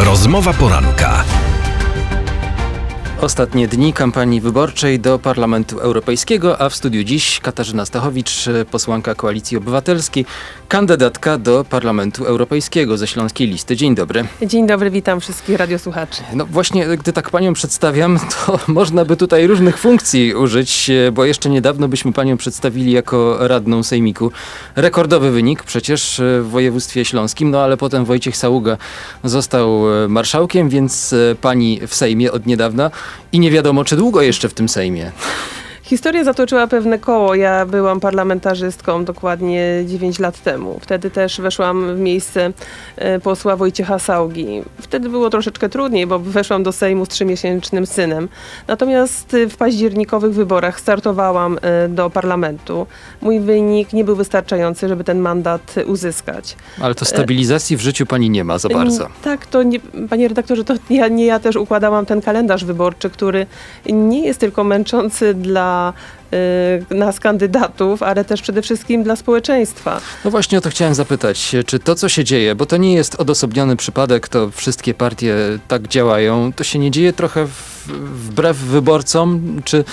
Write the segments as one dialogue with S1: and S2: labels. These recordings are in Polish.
S1: Rozmowa poranka.
S2: Ostatnie dni kampanii wyborczej do Parlamentu Europejskiego, a w studiu dziś Katarzyna Stachowicz, posłanka Koalicji Obywatelskiej, kandydatka do Parlamentu Europejskiego ze Śląskiej Listy. Dzień dobry.
S3: Dzień dobry, witam wszystkich radiosłuchaczy.
S2: No właśnie, gdy tak panią przedstawiam, to można by tutaj różnych funkcji użyć, bo jeszcze niedawno byśmy panią przedstawili jako radną sejmiku. Rekordowy wynik przecież w województwie śląskim, no ale potem Wojciech Saługa został marszałkiem, więc pani w Sejmie od niedawna i nie wiadomo, czy długo jeszcze w tym Sejmie.
S3: Historia zatoczyła pewne koło. Ja byłam parlamentarzystką dokładnie 9 lat temu. Wtedy też weszłam w miejsce e, posła Wojciecha Saugi. Wtedy było troszeczkę trudniej, bo weszłam do Sejmu z trzymiesięcznym synem. Natomiast e, w październikowych wyborach startowałam e, do parlamentu. Mój wynik nie był wystarczający, żeby ten mandat uzyskać.
S2: Ale to stabilizacji w życiu pani nie ma za bardzo.
S3: Tak, to nie, panie redaktorze, to ja, nie ja też układałam ten kalendarz wyborczy, który nie jest tylko męczący dla y, nas kandydatów, ale też przede wszystkim dla społeczeństwa.
S2: No właśnie o to chciałem zapytać, czy to co się dzieje, bo to nie jest odosobniony przypadek, to wszystkie partie tak działają, to się nie dzieje trochę w, wbrew wyborcom, czy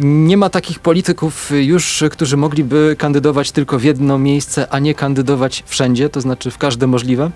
S2: nie ma takich polityków już, którzy mogliby kandydować tylko w jedno miejsce, a nie kandydować wszędzie, to znaczy w każde możliwe?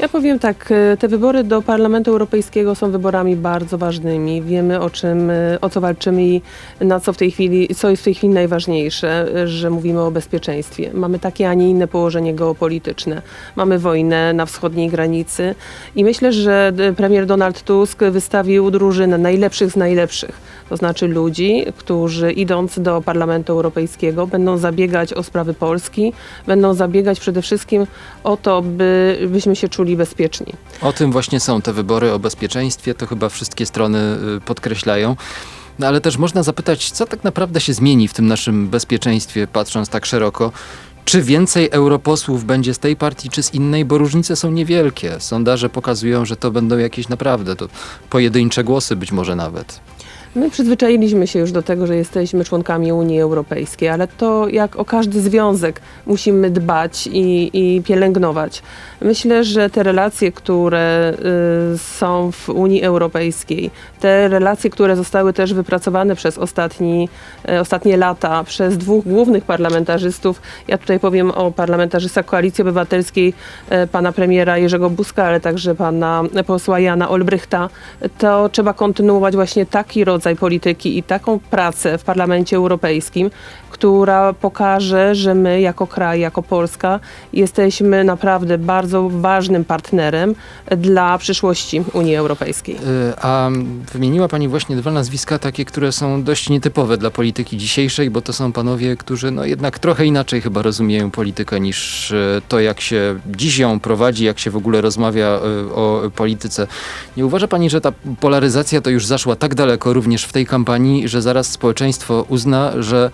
S3: Ja powiem tak, y, te wybory do Parlamentu Europejskiego są wyborami bardzo ważnymi. Wiemy o czym, y, o co walczymy i na co w tej chwili, co jest w tej chwili najważniejsze, że mówimy o bezpieczeństwie. Mamy takie, a nie inne położenie geopolityczne. Mamy wojnę na wschodniej granicy i myślę, że premier Donald Tusk wystawił drużynę najlepszych z najlepszych. To znaczy ludzi, którzy idąc do Parlamentu Europejskiego będą zabiegać o sprawy Polski, będą zabiegać przede wszystkim o to, by, byśmy się czuli bezpieczni.
S2: O tym właśnie są te wybory, o bezpieczeństwie, to chyba wszystkie strony y, podkreślają. No ale też można zapytać, co tak naprawdę się zmieni w tym naszym bezpieczeństwie, patrząc tak szeroko. Czy więcej europosłów będzie z tej partii, czy z innej, bo różnice są niewielkie. Sondaże pokazują, że to będą jakieś naprawdę to pojedyncze głosy być może nawet.
S3: My przyzwyczailiśmy się już do tego, że jesteśmy członkami Unii Europejskiej, ale to jak o każdy związek musimy dbać i, i pielęgnować. Myślę, że te relacje, które y, są w Unii Europejskiej, te relacje, które zostały też wypracowane przez ostatni, e, ostatnie lata przez dwóch głównych parlamentarzystów, ja tutaj powiem o parlamentarzystach Koalicji Obywatelskiej, e, pana premiera Jerzego Buzka, ale także pana posła Jana Olbrychta, to trzeba kontynuować właśnie taki rodzaj polityki i taką pracę w Parlamencie Europejskim, która pokaże, że my jako kraj, jako Polska jesteśmy naprawdę bardzo ważnym partnerem dla przyszłości Unii Europejskiej.
S2: Y, A wymieniła Pani właśnie dwa nazwiska takie, które są dość nietypowe dla polityki dzisiejszej, bo to są panowie, którzy no jednak trochę inaczej chyba rozumieją politykę niż y, to, jak się dziś ją prowadzi, jak się w ogóle rozmawia y, o polityce. Nie uważa Pani, że ta polaryzacja to już zaszła tak daleko również w tej kampanii, że zaraz społeczeństwo uzna, że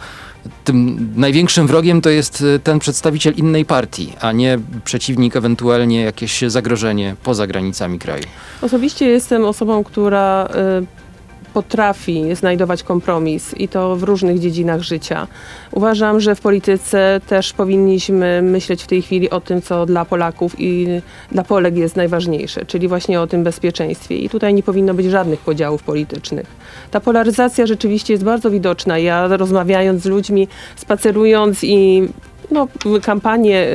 S2: tym największym wrogiem to jest y, ten przedstawiciel innej partii, a nie przeciwnik, ewentualnie jakieś zagrożenie poza granicami kraju.
S3: Osobiście jestem osobą, która y, potrafi znajdować kompromis i to w różnych dziedzinach życia. Uważam, że w polityce też powinniśmy myśleć w tej chwili o tym, co dla Polaków i dla Polek jest najważniejsze, czyli właśnie o tym bezpieczeństwie. I tutaj nie powinno być żadnych podziałów politycznych. Ta polaryzacja rzeczywiście jest bardzo widoczna. Ja rozmawiając z ludźmi, spacerując i no, kampanię,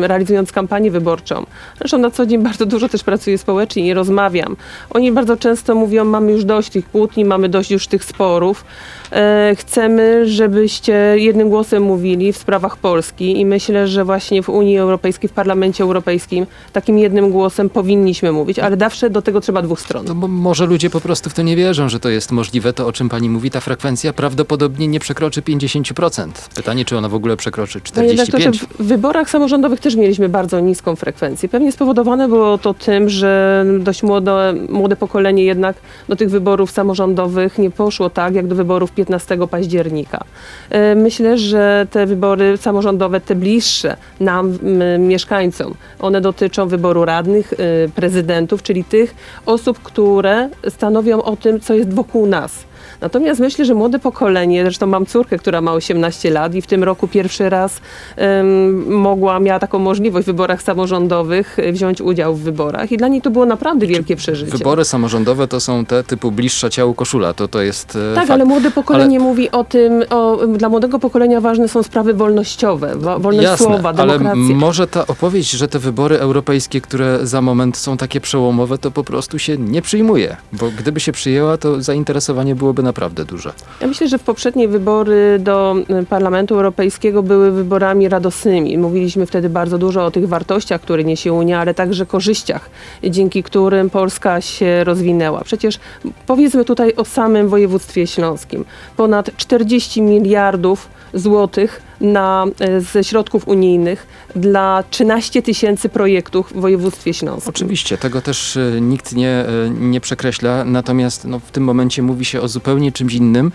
S3: realizując kampanię wyborczą. Zresztą na co dzień bardzo dużo też pracuję społecznie i rozmawiam. Oni bardzo często mówią, mamy już dość tych kłótni, mamy dość już tych sporów. E, chcemy, żebyście jednym głosem mówili w sprawach Polski i myślę, że właśnie w Unii Europejskiej, w Parlamencie Europejskim takim jednym głosem powinniśmy mówić, ale zawsze do tego trzeba dwóch stron.
S2: No bo może ludzie po prostu w to nie wierzą, że to jest możliwe. To, o czym pani mówi, ta frekwencja prawdopodobnie nie przekroczy 50%. Pytanie, czy ona w ogóle przekroczy
S3: Panie redaktorze,
S2: 45%.
S3: w wyborach samorządowych też mieliśmy bardzo niską frekwencję. Pewnie spowodowane było to tym, że dość młode, młode pokolenie jednak do tych wyborów samorządowych nie poszło tak, jak do wyborów 15 października. E, Myślę, że te wybory samorządowe, te bliższe nam, mieszkańcom, one dotyczą wyboru radnych, e, prezydentów, czyli tych osób, które stanowią o tym, co jest wokół nas. Natomiast myślę, że młode pokolenie, zresztą mam córkę, która ma 18 lat i w tym roku pierwszy raz em, mogła, miała taką możliwość w wyborach samorządowych e, wziąć udział w wyborach i dla niej to było naprawdę wielkie przeżycie.
S2: Wybory samorządowe to są te typu bliższa ciału koszula, to to jest e,
S3: Tak,
S2: fakt.
S3: ale młode pokolenie mówi o tym, o, dla młodego pokolenia ważne są sprawy wolnościowe, wo- wolność
S2: Jasne,
S3: słowa,
S2: ale
S3: demokracja.
S2: może ta opowieść, że te wybory europejskie, które za moment są takie przełomowe, to po prostu się nie przyjmuje, bo gdyby się przyjęła, to zainteresowanie byłoby naprawdę duże.
S3: Ja myślę, że w poprzednie wybory do y, Parlamentu Europejskiego były wyborami radosnymi. Mówiliśmy wtedy bardzo dużo o tych wartościach, które niesie Unia, ale także korzyściach, dzięki którym Polska się rozwinęła. Przecież powiedzmy tutaj o samym województwie śląskim. Ponad 40 miliardów złotych na, y, ze środków unijnych dla 13 tysięcy projektów w województwie śląskim.
S2: Oczywiście, tego też e, nikt nie, e, nie przekreśla, natomiast no, w tym momencie mówi się o zupełnie czymś innym.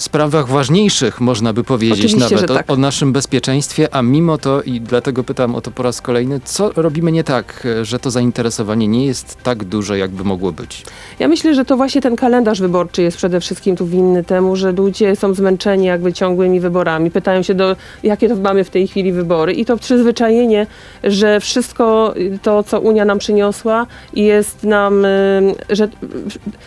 S2: Sprawach ważniejszych, można by powiedzieć
S3: Oczywiście,
S2: nawet,
S3: że
S2: o,
S3: tak.
S2: o naszym bezpieczeństwie, a mimo to, i dlatego pytam o to po raz kolejny, co robimy nie tak, że to zainteresowanie nie jest tak duże, jakby mogło być?
S3: Ja myślę, że to właśnie ten kalendarz wyborczy jest przede wszystkim tu winny temu, że ludzie są zmęczeni jakby ciągłymi wyborami. Pytają się, do, jakie to mamy w tej chwili wybory. I to przyzwyczajenie, że wszystko to, co Unia nam przyniosła, jest nam, y, że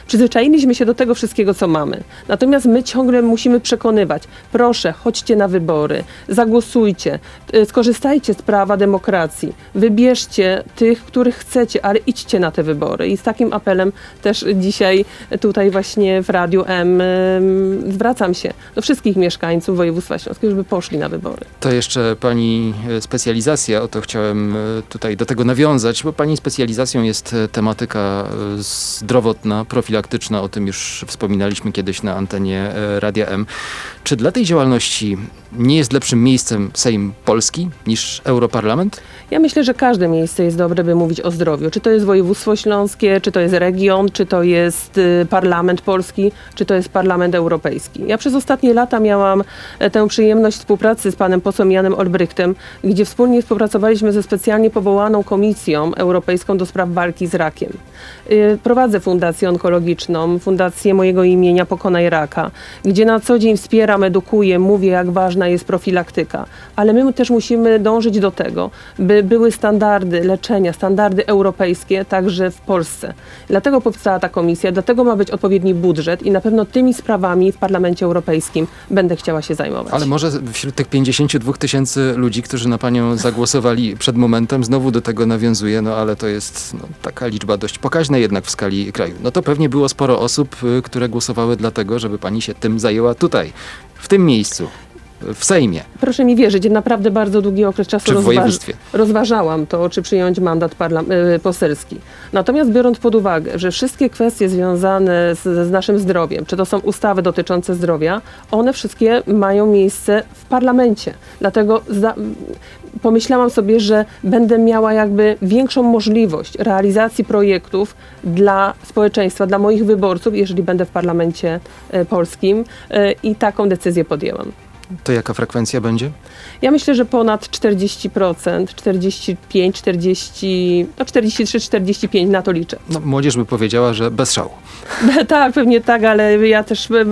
S3: przyzwyczailiśmy się do tego wszystkiego, co mamy. Natomiast my ciągle musimy przekonywać, proszę, chodźcie na wybory, zagłosujcie, y, skorzystajcie z prawa demokracji, wybierzcie tych, których chcecie, ale idźcie na te wybory. I z takim apelem też dzisiaj tutaj właśnie w Radiu M zwracam się do wszystkich mieszkańców województwa śląskiego, żeby poszli na wybory.
S2: To jeszcze pani e, specjalizacja, o to chciałem e, tutaj do tego nawiązać, bo pani specjalizacją jest e, tematyka e, zdrowotna, profilaktyczna, o tym już wspominaliśmy kiedyś na antenie e, Radia M. Czy dla tej działalności nie jest lepszym miejscem Sejm Polski niż Europarlament?
S3: Ja myślę, że każde miejsce jest dobre, by mówić o zdrowiu. Czy to jest województwo śląskie, czy to jest region, czy to jest y, parlament polski, czy to jest parlament europejski. Ja przez ostatnie lata miałam e, tę przyjemność współpracy z panem posłem Janem Olbrychtem, gdzie wspólnie współpracowaliśmy ze specjalnie powołaną Komisją Europejską do spraw walki z rakiem. Y, Prowadzę fundację onkologiczną, fundację mojego imienia Pokonaj Raka, gdzie na co dzień wspieram, edukuję, mówię jak ważna jest profilaktyka. Ale my też musimy dążyć do tego, by były standardy leczenia, standardy europejskie także w Polsce. Dlatego powstała ta komisja, dlatego ma być odpowiedni budżet i na pewno tymi sprawami w Parlamencie Europejskim będę chciała się zajmować.
S2: Ale może wśród tych 52 tysięcy ludzi, którzy na panią zagłosowali przed momentem, znowu do tego nawiązuje, no ale to jest no, taka liczba dość pokaźna jednak w skali kraju. No to pewnie było sporo osób, y, które głosowały dlatego, żeby pani się tym zajęła tutaj, w tym miejscu, w Sejmie,
S3: Proszę mi wierzyć, naprawdę bardzo długi okres czasu
S2: czy w
S3: rozważ-
S2: województwie.
S3: rozważałam to, czy przyjąć mandat y, poselski. Natomiast biorąc pod uwagę, że wszystkie kwestie związane z, z naszym zdrowiem, czy to są ustawy dotyczące zdrowia, one wszystkie mają miejsce w parlamencie. Dlatego za- pomyślałam sobie, że będę miała jakby większą możliwość realizacji projektów dla społeczeństwa, dla moich wyborców, jeżeli będę w parlamencie y, polskim y, i taką decyzję podjęłam.
S2: To jaka frekwencja będzie?
S3: Ja myślę, że ponad 40%, 45, 40, no 43, 45 na to liczę.
S2: No, młodzież by powiedziała, że bez szału.
S3: tak, pewnie tak, ale ja też e,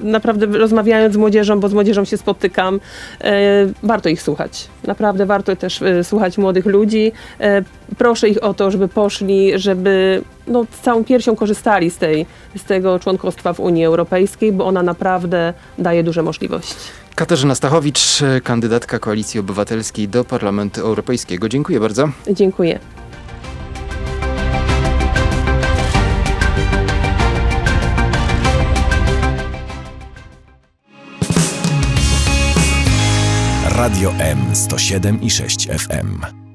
S3: naprawdę rozmawiając z młodzieżą, bo z młodzieżą się spotykam, e, warto ich słuchać. Naprawdę warto też e, słuchać młodych ludzi. E, proszę ich o to, żeby poszli, żeby no, z całą piersią korzystali z, tej, z tego członkostwa w Unii Europejskiej, bo ona naprawdę daje duże możliwości.
S2: Katarzyna Stachowicz, kandydatka Koalicji Obywatelskiej do Parlamentu Europejskiego. Dziękuję bardzo.
S3: Dziękuję.
S1: Radio M 107 i 6 FM.